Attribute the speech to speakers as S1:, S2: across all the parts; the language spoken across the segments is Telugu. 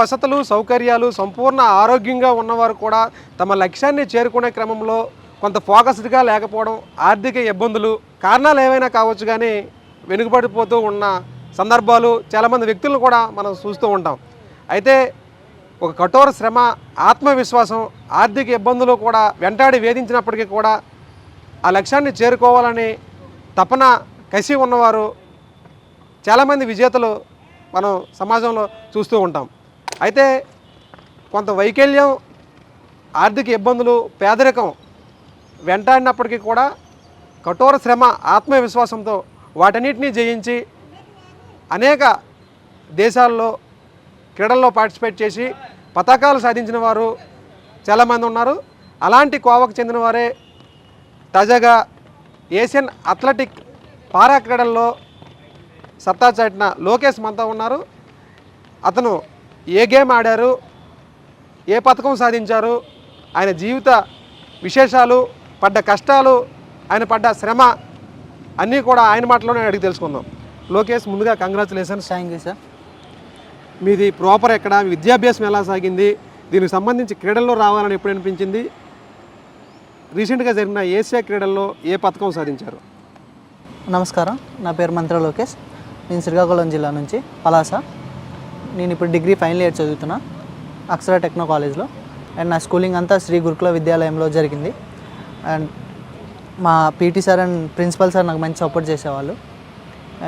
S1: వసతులు సౌకర్యాలు సంపూర్ణ ఆరోగ్యంగా ఉన్నవారు కూడా తమ లక్ష్యాన్ని చేరుకునే క్రమంలో కొంత ఫోకస్డ్గా లేకపోవడం ఆర్థిక ఇబ్బందులు కారణాలు ఏవైనా కావచ్చు కానీ వెనుకబడిపోతూ ఉన్న సందర్భాలు చాలామంది వ్యక్తులను కూడా మనం చూస్తూ ఉంటాం. అయితే ఒక కఠోర శ్రమ ఆత్మవిశ్వాసం ఆర్థిక ఇబ్బందులు కూడా వెంటాడి వేధించినప్పటికీ కూడా ఆ లక్ష్యాన్ని చేరుకోవాలని తపన కసి ఉన్నవారు చాలామంది విజేతలు మనం సమాజంలో చూస్తూ ఉంటాం. అయితే కొంత వైకల్యం ఆర్థిక ఇబ్బందులు పేదరికం వెంటాడినప్పటికీ కూడా కఠోర శ్రమ ఆత్మవిశ్వాసంతో వాటన్నిటినీ జయించి అనేక దేశాల్లో క్రీడల్లో పార్టిసిపేట్ చేసి పతాకాలు సాధించిన వారు చాలామంది ఉన్నారు. అలాంటి కోవకు చెందిన వారే తాజాగా ఏషియన్ అథ్లెటిక్ పారా క్రీడల్లో సత్తా చాటిన లోకేష్ మంతా ఉన్నారు. అతను ఏ గేమ్ ఆడారు? ఏ పథకం సాధించారు? ఆయన జీవిత విశేషాలు పడ్డ కష్టాలు ఆయన పడ్డ శ్రమ అన్నీ కూడా ఆయన మాటలోనే అడిగి తెలుసుకుందాం. లోకేష్ ముందుగా కంగ్రాచులేషన్స్
S2: థ్యాంక్ యూ సార్
S1: మీది ప్రాపర్ ఎక్కడ? విద్యాభ్యాసం ఎలా సాగింది? దీనికి సంబంధించి క్రీడల్లో రావాలని ఎప్పుడు అనిపించింది? రీసెంట్గా జరిగిన ఏషియా క్రీడల్లో ఏ పథకం సాధించారు?
S2: నమస్కారం. నా పేరు మంత్ర లోకేష్. నేను శ్రీకాకుళం జిల్లా నుంచి పలాస. నేను ఇప్పుడు డిగ్రీ ఫైనల్ ఇయర్ చదువుతున్నా అక్షర టెక్నో కాలేజ్లో. అండ్ నా స్కూలింగ్ అంతా శ్రీ గురుకుల విద్యాలయంలో జరిగింది. అండ్ మా PT sir and principal sir నాకు మంచి సపోర్ట్ చేసేవాళ్ళు.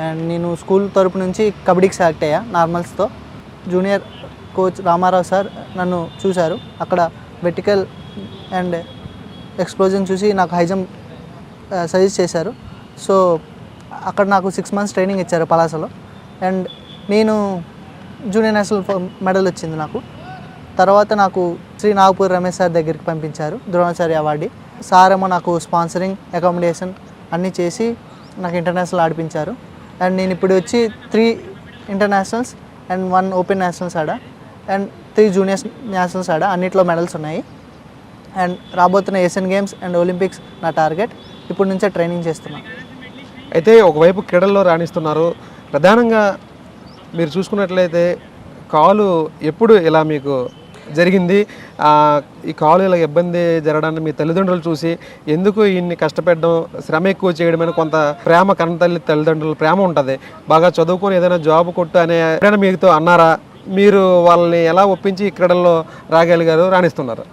S2: అండ్ నేను స్కూల్ తరపు నుంచి కబడ్డీకి సెలెక్ట్ అయ్యా నార్మల్స్తో. జూనియర్ కోచ్ రామారావు సార్ నన్ను చూశారు. అక్కడ వెటికల్ అండ్ ఎక్స్ప్లోజన్ చూసి నాకు హై జంప్ సజెస్ట్ చేశారు. సో అక్కడ నాకు సిక్స్ మంత్స్ ట్రైనింగ్ ఇచ్చారు పలాసలో. అండ్ నేను జూనియర్ నేషనల్ మెడల్ వచ్చింది నాకు. తర్వాత నాకు శ్రీ నాగపూర్ రమేష్ సార్ దగ్గరికి పంపించారు ద్రోణాచార్య అవార్డు. సార్ ఏమో నాకు స్పాన్సరింగ్ అకామిడేషన్ అన్నీ చేసి నాకు ఇంటర్నేషనల్ ఆడిపించారు. అండ్ నేను ఇప్పుడు వచ్చి three internationals and one open nationals ఆడా. అండ్ త్రీ జూనియర్ నేషనల్స్ ఆడా. అన్నిట్లో మెడల్స్ ఉన్నాయి. అండ్ రాబోతున్న ఏషియన్ గేమ్స్ అండ్ ఒలింపిక్స్ నా టార్గెట్ ఇప్పుడు నుంచే ట్రైనింగ్ చేస్తున్నాను
S1: అయితే ఒకవైపు క్రీడల్లో రాణిస్తున్నారు. ప్రధానంగా మీరు చూసుకున్నట్లయితే కాలు ఎప్పుడు ఇలా మీకు జరిగింది? ఈ కాలు ఇలా ఇబ్బంది జరగడాన్ని మీ తల్లిదండ్రులు చూసి ఎందుకు ఇన్ని కష్టపెట్టడం శ్రమ ఎక్కువ చేయడమని కొంత ప్రేమ కన్న తల్లి తల్లిదండ్రులు ప్రేమ ఉంటుంది. బాగా చదువుకొని ఏదైనా జాబ్ కొట్టు అనే ఎప్పుడైనా మీతో అన్నారా? మీరు వాళ్ళని ఎలా ఒప్పించి ఈ క్రీడల్లో రాగలిగారు రాణిస్తున్నారు?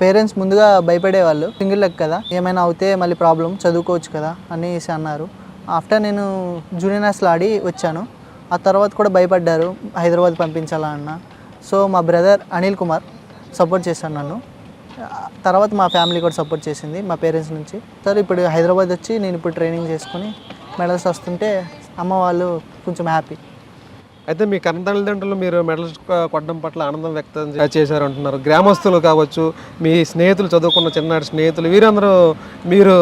S2: పేరెంట్స్ ముందుగా భయపడేవాళ్ళు. సింగిల్ లెక్క కదా ఏమైనా అవుతే మళ్ళీ ప్రాబ్లం చదువుకోవచ్చు కదా అనేసి అన్నారు. ఆఫ్టర్ నేను జూనియర్ నేషనల్ ఆడి వచ్చాను. ఆ తర్వాత కూడా భయపడ్డారు హైదరాబాద్ పంపించాలా అన్న. సో మా బ్రదర్ అనిల్ కుమార్ సపోర్ట్ చేశాను నన్ను. తర్వాత మా ఫ్యామిలీ కూడా సపోర్ట్ చేసింది మా పేరెంట్స్ నుంచి. సార్ ఇప్పుడు హైదరాబాద్ వచ్చి నేను ఇప్పుడు ట్రైనింగ్ చేసుకుని మెడల్స్ వస్తుంటే అమ్మ వాళ్ళు కొంచెం హ్యాపీ.
S1: అయితే మీ కన్న తల్లిదండ్రులు మీరు మెడల్స్ కొట్టడం పట్ల ఆనందం వ్యక్తం చేశారు అంటున్నారు గ్రామస్తులు కావచ్చు మీ స్నేహితులు చదువుకున్న చిన్ననాటి స్నేహితులు వీరందరూ మీరు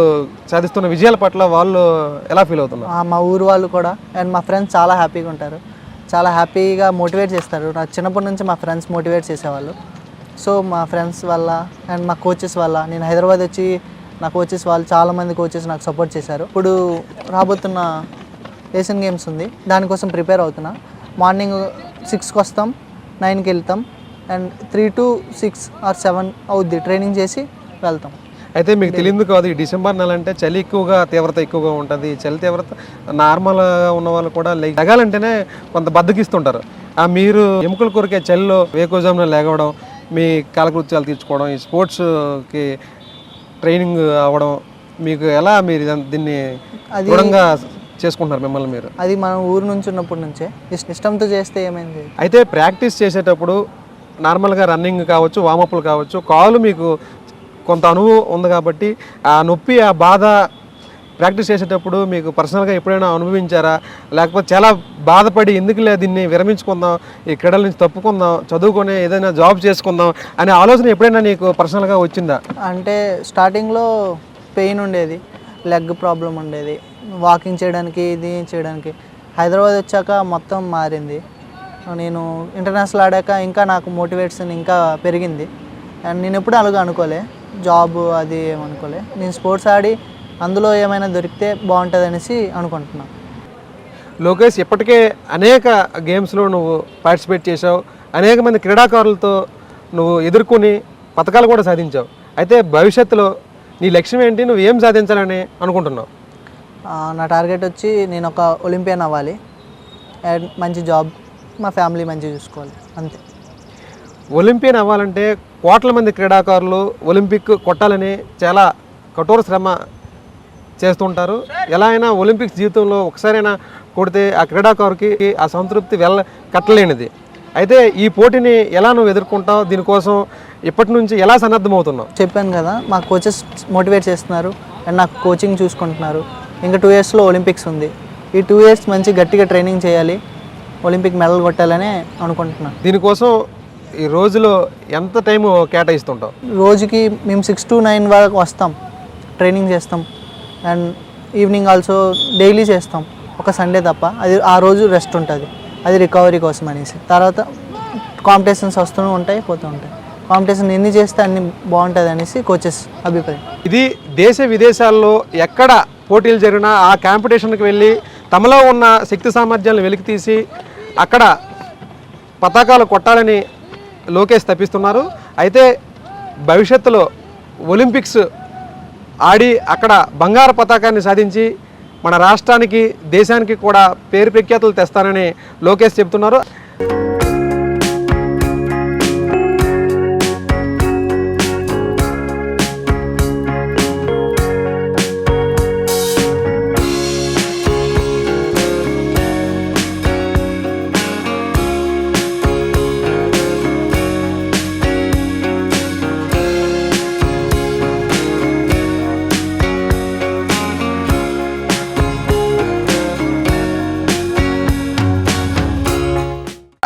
S1: సాధిస్తున్న విజయాల పట్ల వాళ్ళు ఎలా ఫీల్ అవుతున్నారు?
S2: ఆ, మా ఊరు వాళ్ళు కూడా అండ్ మా ఫ్రెండ్స్ చాలా హ్యాపీగా ఉంటారు. చాలా హ్యాపీగా మోటివేట్ చేస్తారు. నాకు చిన్నప్పటి నుంచి మా ఫ్రెండ్స్ మోటివేట్ చేసేవాళ్ళు. సో మా ఫ్రెండ్స్ వల్ల అండ్ మా కోచెస్ వల్ల నేను హైదరాబాద్ వచ్చి నా కోచెస్ వాళ్ళు చాలామంది కోచెస్ నాకు సపోర్ట్ చేశారు. ఇప్పుడు రాబోతున్న ఏషియన్ గేమ్స్ ఉంది. దానికోసం ప్రిపేర్ అవుతున్నా. మార్నింగ్ సిక్స్కి వస్తాం నైన్కి వెళ్తాం and three to six or seven అవుద్ది ట్రైనింగ్ చేసి వెళ్తాం.
S1: అయితే మీకు తెలియదు కాదు ఈ డిసెంబర్ నెల అంటే చలి ఎక్కువగా తీవ్రత ఎక్కువగా ఉంటుంది. చలి తీవ్రత నార్మల్గా ఉన్న వాళ్ళు కూడా లే- లెగాలంటేనే కొంత బద్దకిస్తుంటారు. ఆ మీరు ఎముకల కొరికే చలిలో వేకోజామున లేగవడం మీ కాలకృత్యాలు తీర్చుకోవడం ఈ స్పోర్ట్స్కి ట్రైనింగ్ అవ్వడం మీకు ఎలా మీరు దీన్ని
S2: అది-
S1: దృఢంగా చేసుకుంటున్నారు మిమ్మల్ని మీరు?
S2: అది మనం ఊరు నుంచి ఉన్నప్పటి నుంచే. ఇష్ట- ఇష్టంతో చేస్తే ఏమైంది?
S1: అయితే ప్రాక్టీస్ చేసేటప్పుడు నార్మల్గా రన్నింగ్ కావచ్చు వామప్లు కావచ్చు కాలు మీకు కొంత అనుభవం ఉంది కాబట్టి ఆ నొప్పి ఆ బాధ ప్రాక్టీస్ చేసేటప్పుడు మీకు పర్సనల్గా ఎప్పుడైనా అనుభవించారా? లేకపోతే చాలా బాధపడి ఎందుకులే దీన్ని విరమించుకుందాం ఈ క్రీడల నుంచి తప్పుకుందాం చదువుకొని ఏదైనా జాబ్ చేసుకుందాం అనే ఆలోచన ఎప్పుడైనా నీకు పర్సనల్గా వచ్చిందా?
S2: అంటే స్టార్టింగ్లో పెయిన్ ఉండేది లెగ్ ప్రాబ్లం ఉండేది వాకింగ్ చేయడానికి ఇది చేయడానికి. హైదరాబాద్ వచ్చాక మొత్తం మారింది. నేను ఇంటర్నేషనల్ ఆడాక ఇంకా నాకు మోటివేషన్ ఇంకా పెరిగింది. అండ్ నేను ఎప్పుడు అలాగా అనుకోలే. జాబ్ అది ఏమనుకోలే నేను స్పోర్ట్స్ ఆడి అందులో ఏమైనా దొరికితే బాగుంటుంది అనేసి అనుకుంటున్నాను
S1: లోకేష్ ఇప్పటికే అనేక గేమ్స్లో నువ్వు పార్టిసిపేట్ చేసావు అనేక మంది క్రీడాకారులతో నువ్వు ఎదుర్కొని పథకాలు కూడా సాధించావు. అయితే భవిష్యత్తులో నీ లక్ష్యం ఏంటి? నువ్వు ఏం సాధించాలని అనుకుంటున్నావు?
S2: నా టార్గెట్ వచ్చి నేను ఒక ఒలింపియన్ అవ్వాలి. అండ్ మంచి జాబ్ మా ఫ్యామిలీ మంచిగా చూసుకోవాలి. అంతే.
S1: ఒలింపియన్ అవ్వాలంటే కోట్ల మంది క్రీడాకారులు ఒలింపిక్ కొట్టాలని చాలా కఠోర శ్రమ చేస్తుంటారు. ఎలా అయినా ఒలింపిక్స్ జీవితంలో ఒకసారైనా కొడితే ఆ క్రీడాకారుకి ఆ సంతృప్తి వెళ్ళ కట్టలేనిది. అయితే ఈ పోటీని ఎలా నువ్వు ఎదుర్కొంటావు? దీనికోసం ఇప్పటి నుంచి ఎలా సన్నద్ధమవుతున్నావు?
S2: చెప్పాను కదా మా కోచెస్ మోటివేట్ చేస్తున్నారు. అండ్ నాకు కోచింగ్ చూసుకుంటున్నారు. ఇంకా టూ ఇయర్స్లో ఒలింపిక్స్ ఉంది. ఈ టూ ఇయర్స్ మంచి గట్టిగా ట్రైనింగ్ చేయాలి. ఒలింపిక్ మెడల్ కొట్టాలని అనుకుంటున్నాను
S1: దీనికోసం ఈ రోజులో ఎంత టైం కేటాయిస్తుంటావు?
S2: రోజుకి మేము సిక్స్ టు నైన్ వరకు వస్తాం. ట్రైనింగ్ చేస్తాం. అండ్ ఈవినింగ్ ఆల్సో డైలీ చేస్తాం. ఒక సండే తప్ప. అది ఆ రోజు రెస్ట్ ఉంటుంది. అది రికవరీ కోసం అనేసి. తర్వాత కాంపిటీషన్స్ వస్తూనే ఉంటాయి పోతూ ఉంటాయి. కాంపిటీషన్ ఎన్ని చేస్తే అన్ని బాగుంటుంది అనేసి కోచెస్ అభిప్రాయం.
S1: ఇది దేశ విదేశాల్లో ఎక్కడ పోటీలు జరిగినా ఆ కాంపిటీషన్కి వెళ్ళి తమలో ఉన్న శక్తి సామర్థ్యాలను వెలికి తీసి అక్కడ పతాకాలు కొట్టాలని లోకేష్ తప్పిస్తున్నారు. అయితే భవిష్యత్తులో ఒలింపిక్స్ ఆడి అక్కడ బంగారు పతాకాన్ని సాధించి మన రాష్ట్రానికి దేశానికి కూడా పేరు ప్రఖ్యాతులు తెస్తానని లోకేష్ చెప్తున్నారు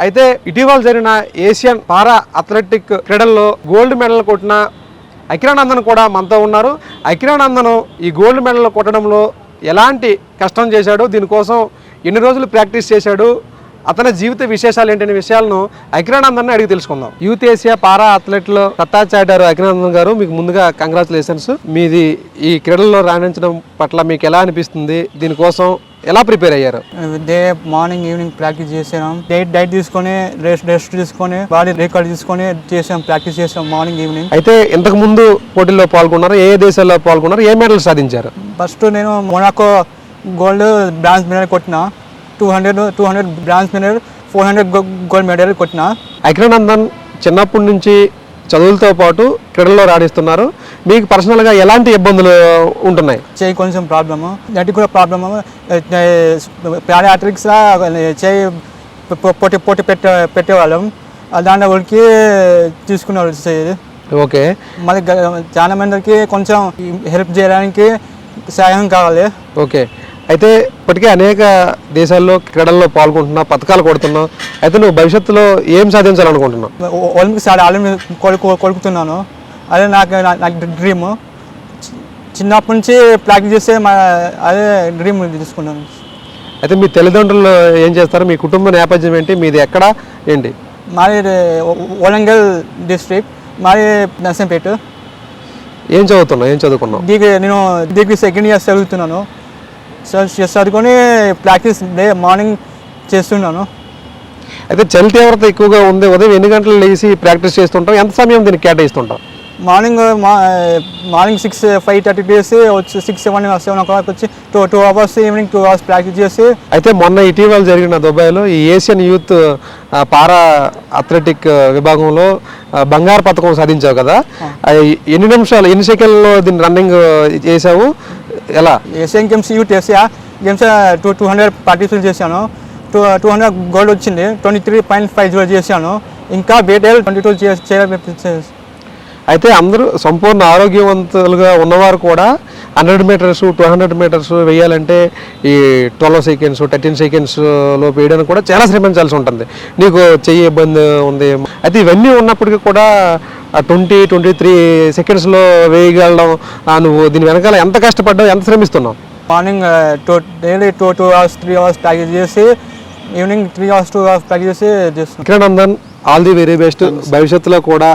S1: అయితే ఇటీవల జరిగిన ఏషియన్ పారా అథ్లెటిక్ క్రీడల్లో గోల్డ్ మెడల్ కొట్టిన అఖిరానందన్ కూడా మనతో ఉన్నారు. అఖిరానందను ఈ గోల్డ్ మెడల్ కొట్టడంలో ఎలాంటి కష్టం చేశాడు? దీనికోసం ఎన్ని రోజులు ప్రాక్టీస్ చేశాడు? అతని జీవిత విశేషాలు ఏంటనే విషయాలను అఖిరానందన్ అడిగి తెలుసుకుందాం. యూత్ ఏషియా పారా అథ్లెట్లో సత్తా చాటారు అఖిరానందన్ గారు మీకు ముందుగా కంగ్రాచులేషన్స్ మీది ఈ క్రీడల్లో రాణించడం పట్ల మీకు ఎలా అనిపిస్తుంది? దీనికోసం ఎలా ప్రిపేర్ అయ్యారు?
S3: డే మార్నింగ్ ఈవినింగ్ ప్రాక్టీస్ చేసాం డైట్ డైట్ తీసుకొని రెస్ట్ రెస్ట్ తీసుకొని బాడీ రికార్డ్ తీసుకొని చేసాం ప్రాక్టీస్ చేసాం మార్నింగ్ ఈవినింగ్.
S1: అయితే ఇంతకు ముందు పోటీల్లో పాల్గొన్నారు ఏ దేశాల్లో పాల్గొన్నారు ఏ మెడల్ సాధించారు?
S3: ఫస్ట్ నేను మొనాకో గోల్డ్ బ్రాంజ్ మెడల్ కొట్టిన. Two hundred two hundred bronze medal four hundred gold medal కొట్టిన.
S1: అఖిరానందన్ చిన్నప్పటి నుంచి చదువులతో పాటు క్రీడల్లో రాణిస్తున్నారు. మీకు పర్సనల్గా ఎలాంటి ఇబ్బందులు ఉంటున్నాయి?
S3: చేయి కొంచెం ప్రాబ్లము. నటి కూడా ప్రాబ్లము. ప్యారా అథ్లెటిక్స్ చేయి పోటీ పోటీ పెట్టే పెట్టేవాళ్ళం. దాంట్లో ఉడికి తీసుకునేవాళ్ళు చేయి
S1: ఓకే.
S3: మళ్ళీ చాలా మందికి కొంచెం హెల్ప్ చేయడానికి సహాయం కావాలి.
S1: ఓకే. అయితే ఇప్పటికే అనేక దేశాల్లో క్రీడల్లో పాల్గొంటున్నావు పథకాలు కొడుతున్నావు అయితే నువ్వు భవిష్యత్తులో ఏం సాధించాలనుకుంటున్నావు?
S3: ఒలింపిక్స్ ఆడ కొడుకుతున్నాను. అదే నాకు నా- నాకు డ్రీమ్ చిన్నప్పటి నుంచి ప్రాక్టీస్ చేస్తే మా అదే డ్రీమ్ తీసుకున్నాను.
S1: అయితే మీ తల్లిదండ్రులు ఏం చేస్తారు? మీ కుటుంబ నేపథ్యం ఏంటి? మీది ఎక్కడ? ఏంటి?
S3: మాది వరంగల్ డిస్ట్రిక్ట్ మాది నర్సంపేట.
S1: ఏం చదువుతున్నావు? ఏం చదువుకున్నావు?
S3: డిగ్రీ నేను డిగ్రీ సెకండ్ ఇయర్ చదువుతున్నాను. చ- చదువుకొని ప్రాక్టీస్ డే మార్నింగ్ చేస్తున్నాను
S1: అయితే చలి తీవ్రత ఎక్కువగా ఉంది ఉదయం ఎన్ని గంటలు లేచి ప్రాక్టీస్ చేస్తుంటావు? ఎంత సమయం దీనికి కేటాయిస్తుంటావు?
S3: Morning morning six five thirty days వచ్చి six seven seven o'clock వచ్చి two two hours evening two hours practice చేసి
S1: అయితే మొన్న ఇటీవల జరిగిన దుబాయ్లో ఈ ఏషియన్ యూత్ పారా అథ్లెటిక్ విభాగంలో బంగారు పథకం సాధించావు కదా? ఎన్ని నిమిషాలు ఎన్ని సెకండ్లో దీన్ని రన్నింగ్ చేసావు ఎలా?
S3: Asian games youth Asia games two two hundred participate చేశాను. టూ టూ హండ్రెడ్ గోల్డ్ వచ్చింది. Twenty three point five zero చేశాను. ఇంకా బేటెల్ ట్వంటీ టూ చేయాలి
S1: అయితే అందరూ సంపూర్ణ ఆరోగ్యవంతులుగా ఉన్నవారు కూడా hundred metres two hundred metres వేయాలంటే ఈ ట్వెల్వ్ సెకండ్స్ థర్టీన్ సెకండ్స్లో వేయడానికి కూడా చాలా శ్రమించాల్సి ఉంటుంది. నీకు చెయ్యి ఇబ్బంది ఉంది. అయితే ఇవన్నీ ఉన్నప్పటికీ కూడా ట్వంటీ ట్వంటీ త్రీ సెకండ్స్లో వేయగలడం నువ్వు దీని వెనకాల ఎంత కష్టపడ్డావు ఎంత శ్రమిస్తున్నావు?
S3: Morning two daily two two hours three hours practice చేసి evening three hours two hours practice చేసి చేస్తున్నాను
S1: Kiranandan all the very best. భవిష్యత్తులో కూడా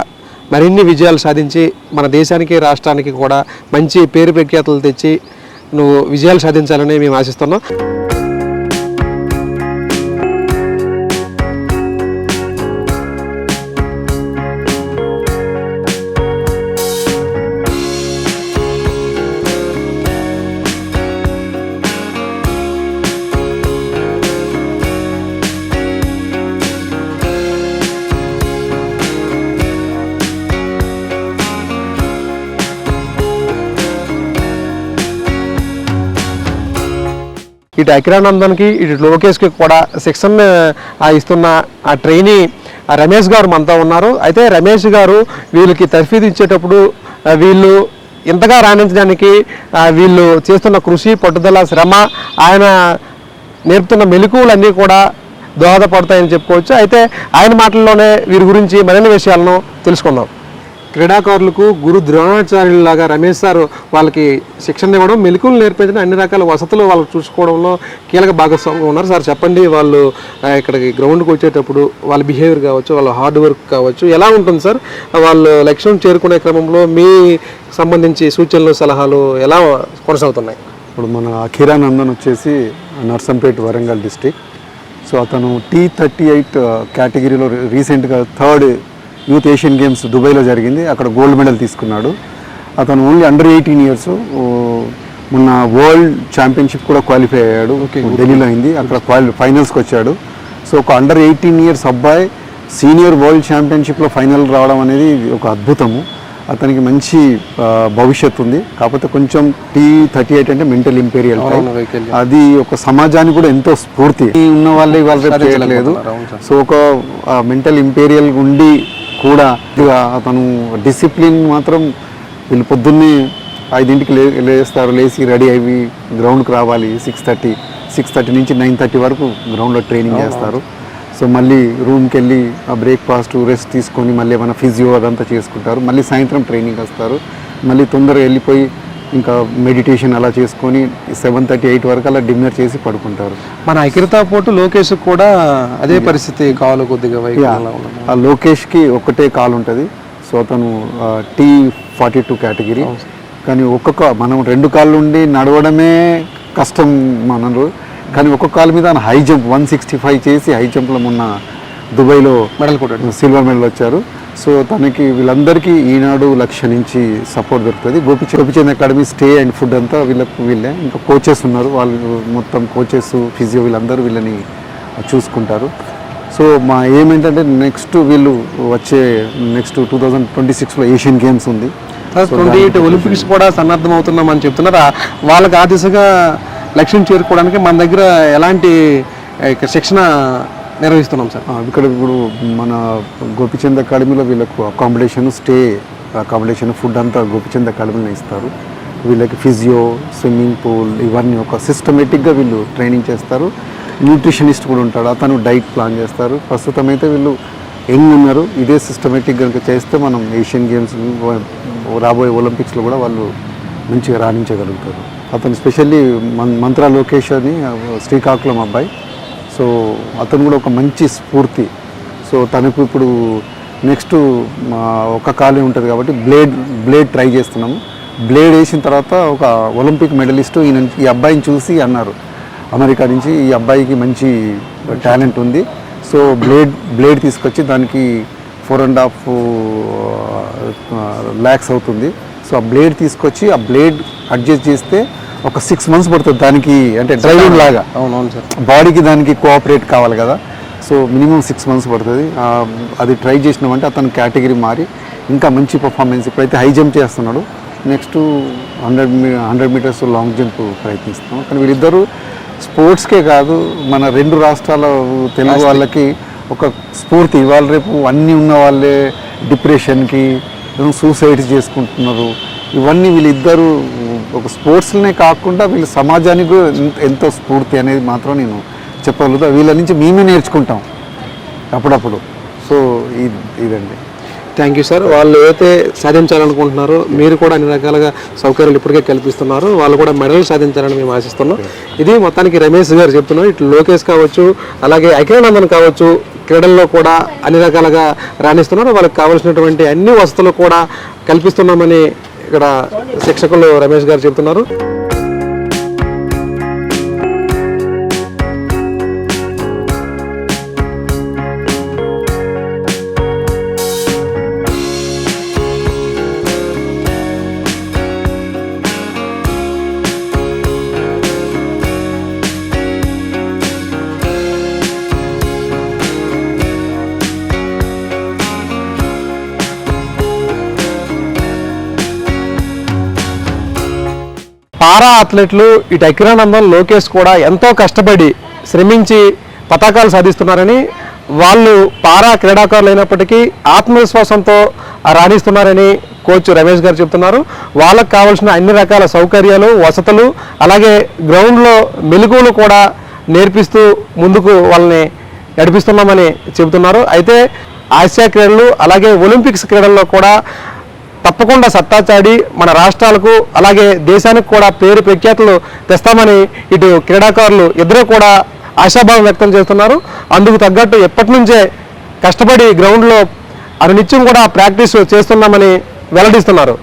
S1: మరిన్ని విజయాలు సాధించి మన దేశానికి రాష్ట్రానికి కూడా మంచి పేరు ప్రఖ్యాతులు తెచ్చి నువ్వు విజయాలు సాధించాలని మేము ఆశిస్తున్నాం. ఇటు అఖిరానందన్కి ఇటు లోకేష్కి కూడా శిక్షణ ఇస్తున్న ఆ ట్రైనీ రమేష్ గారు మనతో ఉన్నారు. అయితే రమేష్ గారు వీళ్ళకి తర్ఫీదు ఇచ్చేటప్పుడు వీళ్ళు ఇంతగా రాణించడానికి వీళ్ళు చేస్తున్న కృషి పట్టుదల శ్రమ ఆయన నేర్పుతున్న మెలకువలన్నీ కూడా దోహదపడతాయని చెప్పుకోవచ్చు. అయితే ఆయన మాటల్లోనే వీరి గురించి మరిన్ని విషయాలను తెలుసుకుందాం. క్రీడాకారులకు గురు ద్రోణాచార్యులలాగా రమేష్ సార్ వాళ్ళకి శిక్షణ ఇవ్వడం మెలకువలు నేర్పించడం అన్ని రకాల వసతులు వాళ్ళు చూసుకోవడంలో కీలక భాగస్వామ్యం ఉన్నారు. సార్ చెప్పండి వాళ్ళు ఇక్కడికి గ్రౌండ్కి వచ్చేటప్పుడు వాళ్ళ బిహేవియర్ కావచ్చు వాళ్ళ హార్డ్ వర్క్ కావచ్చు ఎలా ఉంటుంది సార్? వాళ్ళు లక్ష్యం చేరుకునే క్రమంలో మీ సంబంధించి సూచనలు సలహాలు ఎలా కొనసాగుతున్నాయి?
S4: ఇప్పుడు మన కిరానందన్ వచ్చేసి నర్సంపేట్ వరంగల్ డిస్టిక్ సో అతను టీ థర్టీ ఎయిట్ కేటగిరీలో రీసెంట్గా థర్డ్ యూత్ ఏషియన్ గేమ్స్ దుబాయ్లో జరిగింది. అక్కడ గోల్డ్ మెడల్ తీసుకున్నాడు. అతను ఓన్లీ అండర్ ఎయిటీన్ ఇయర్స్ మొన్న వరల్డ్ ఛాంపియన్షిప్ కూడా క్వాలిఫై అయ్యాడు. ఢిల్లీలో అయింది. అక్కడ క్వాలి ఫైనల్స్కి వచ్చాడు. సో ఒక అండర్ ఎయిటీన్ ఇయర్స్ అబ్బాయి సీనియర్ వరల్డ్ ఛాంపియన్షిప్లో ఫైనల్ రావడం అనేది ఒక అద్భుతము. అతనికి మంచి భవిష్యత్తు ఉంది. కాకపోతే కొంచెం టీ థర్టీ ఎయిట్ అంటే మెంటల్ ఇంపీరియల్. అది ఒక సమాజానికి కూడా ఎంతో స్ఫూర్తి. ఉన్న వాళ్ళే ఇవాళ రేపు
S1: సార్.
S4: సో ఒక మెంటల్ ఇంపీరియల్ ఉండి కూడా అతను డిసిప్లిన్ మాత్రం వీళ్ళు పొద్దున్నే ఐదింటికి లే లేస్తారు లేచి రెడీ అయ్యి గ్రౌండ్కి రావాలి. సిక్స్ థర్టీ సిక్స్ థర్టీ నుంచి నైన్ థర్టీ వరకు గ్రౌండ్లో ట్రైనింగ్ చేస్తారు. సో మళ్ళీ రూమ్కి వెళ్ళి ఆ బ్రేక్ఫాస్ట్ రెస్ట్ తీసుకొని మళ్ళీ ఏమైనా ఫిజియో అదంతా చేసుకుంటారు. మళ్ళీ సాయంత్రం ట్రైనింగ్ వస్తారు. మళ్ళీ తొందరగా వెళ్ళిపోయి ఇంకా మెడిటేషన్ అలా చేసుకొని సెవెన్ థర్టీ ఎయిట్ వరకు అలా డిన్నర్ చేసి పడుకుంటారు.
S1: మన ఐక్యతా పోటు లోకేష్ కూడా అదే పరిస్థితి కావాలి కొద్దిగా.
S4: ఆ లోకేష్కి ఒకటే కాల్ ఉంటుంది. సో అతను టీ ఫార్టీ టూ కేటగిరీ కానీ ఒక్కొక్క మనం రెండు కాళ్ళు ఉండి నడవడమే కష్టం మనరు కానీ ఒక్కొక్క కాలు మీద high jump one sixty five చేసి హై జంప్లో మొన్న దుబాయ్లో
S1: మెడల్ కొట్టాడు.
S4: సిల్వర్ మెడల్ వచ్చారు. సో తనకి వీళ్ళందరికీ ఈనాడు లక్ష్య నుంచి సపోర్ట్ దొరుకుతుంది. Gopichand Gopichand academy stay and food అంతా వీళ్ళకు వీళ్ళే. ఇంకా కోచెస్ ఉన్నారు. వాళ్ళు మొత్తం కోచెస్ ఫిజియో వీళ్ళందరూ వీళ్ళని చూసుకుంటారు. సో మా ఏమేంటంటే నెక్స్ట్ వీళ్ళు వచ్చే నెక్స్ట్ టూ థౌజండ్ ట్వంటీ సిక్స్లో ఏషియన్ గేమ్స్ ఉంది
S1: ట్వంటీ ఎయిట్ ఒలింపిక్స్ కూడా సన్నద్ధం అవుతున్నామని చెప్తున్నారు. వాళ్ళకి ఆ దిశగా లక్ష్యం చేరుకోవడానికి మన దగ్గర ఎలాంటి శిక్షణ నిర్వహిస్తున్నాం సార్.
S4: ఇక్కడ ఇప్పుడు మన గోపిచంద్ అకాడమీలో వీళ్ళకు అకామిడేషన్ స్టే అకామిడేషన్ ఫుడ్ అంతా గోపిచంద్ అకాడమీలో ఇస్తారు. వీళ్ళకి ఫిజియో స్విమ్మింగ్ పూల్ ఇవన్నీ ఒక సిస్టమేటిక్గా వీళ్ళు ట్రైనింగ్ చేస్తారు. న్యూట్రిషనిస్ట్ కూడా ఉంటాడు అతను డైట్ ప్లాన్ చేస్తారు. ప్రస్తుతం అయితే వీళ్ళు యంగ్ ఉన్నారు. ఇదే సిస్టమేటిక్ కనుక చేస్తే మనం ఏషియన్ గేమ్స్ రాబోయే ఒలింపిక్స్లో కూడా వాళ్ళు మంచిగా రాణించగలుగుతారు. అతను స్పెషల్లీ మన్ మంత్రా లోకేష్ అని శ్రీకాకుళం అబ్బాయి. సో అతను కూడా ఒక మంచి స్ఫూర్తి. సో తనకు ఇప్పుడు నెక్స్ట్ ఒక ఖాళీ ఉంటుంది కాబట్టి బ్లేడ్ బ్లేడ్ ట్రై చేస్తున్నాము. బ్లేడ్ వేసిన తర్వాత ఒక ఒలింపిక్ మెడలిస్టు ఈయన ఈ అబ్బాయిని చూసి అన్నారు. అమెరికా నుంచి ఈ అబ్బాయికి మంచి టాలెంట్ ఉంది. సో బ్లేడ్ బ్లేడ్ తీసుకొచ్చి దానికి ఫోర్ అండ్ హాఫ్ ల్యాక్స్ అవుతుంది. సో ఆ బ్లేడ్ తీసుకొచ్చి ఆ బ్లేడ్ అడ్జస్ట్ చేస్తే ఒక సిక్స్ మంత్స్ పడుతుంది దానికి అంటే డ్రైవింగ్ లాగా.
S1: అవునవును సార్.
S4: బాడీకి దానికి కోఆపరేట్ కావాలి కదా. సో మినిమం సిక్స్ మంత్స్ పడుతుంది. అది ట్రై చేసినామంటే అతను కేటగిరీ మారి ఇంకా మంచి పర్ఫార్మెన్స్ ఇప్పుడైతే హై జంప్ చేస్తున్నాడు. Next hundred m hundred meters long jump ప్రయత్నిస్తున్నాం. కానీ వీళ్ళిద్దరూ స్పోర్ట్స్కే కాదు మన రెండు రాష్ట్రాల తెలుగు వాళ్ళకి ఒక స్ఫూర్తి. ఇవాళ రేపు అన్నీ ఉన్న వాళ్ళే డిప్రెషన్కి సూసైడ్స్ చేసుకుంటున్నారు. ఇవన్నీ వీళ్ళిద్దరూ ఒక స్పోర్ట్స్లోనే కాకుండా వీళ్ళు సమాజానికి కూడా ఎంతో స్ఫూర్తి అనేది మాత్రం నేను చెప్పగలుగుతా. వీళ్ళ నుంచి మేమే నేర్చుకుంటాం అప్పుడప్పుడు. సో ఇది ఇదండి.
S1: Thank you sir. వాళ్ళు ఏదైతే సాధించాలనుకుంటున్నారో మీరు కూడా అన్ని రకాలుగా సౌకర్యాలు ఇప్పటికే కల్పిస్తున్నారు. వాళ్ళు కూడా మెడల్ సాధించాలని మేము ఆశిస్తున్నాం. ఇది మొత్తానికి రమేష్ గారు చెప్తున్నాం ఇటు లోకేష్ కావచ్చు అలాగే అఖిలానందన్ కావచ్చు క్రీడల్లో కూడా అన్ని రకాలుగా రాణిస్తున్నారు. వాళ్ళకి కావాల్సినటువంటి అన్ని వసతులు కూడా కల్పిస్తున్నామని ఇక్కడ శిక్షకులు రమేష్ గారు చెప్తున్నారు పారా అథ్లెట్లు ఇటు అఖిరానందం లోకేష్ కూడా ఎంతో కష్టపడి శ్రమించి పతాకాలు సాధిస్తున్నారని వాళ్ళు పారా క్రీడాకారులు అయినప్పటికీ ఆత్మవిశ్వాసంతో రాణిస్తున్నారని కోచ్ రమేష్ గారు చెప్తున్నారు. వాళ్ళకు కావాల్సిన అన్ని రకాల సౌకర్యాలు వసతులు అలాగే గ్రౌండ్లో మెలుగులు కూడా నేర్పిస్తూ ముందుకు వాళ్ళని నడిపిస్తున్నామని చెబుతున్నారు. అయితే ఆసియా క్రీడలు అలాగే ఒలింపిక్స్ క్రీడల్లో కూడా తప్పకుండా సత్తా చాడి మన రాష్ట్రాలకు అలాగే దేశానికి కూడా పేరు ప్రఖ్యాతులు తెస్తామని ఇటు క్రీడాకారులు ఇద్దరు కూడా ఆశాభావం వ్యక్తం చేస్తున్నారు. అందుకు తగ్గట్టు ఎప్పటి నుంచే కష్టపడి గ్రౌండ్లో అనునిత్యం కూడా ప్రాక్టీస్ చేస్తున్నామని వెల్లడిస్తున్నారు.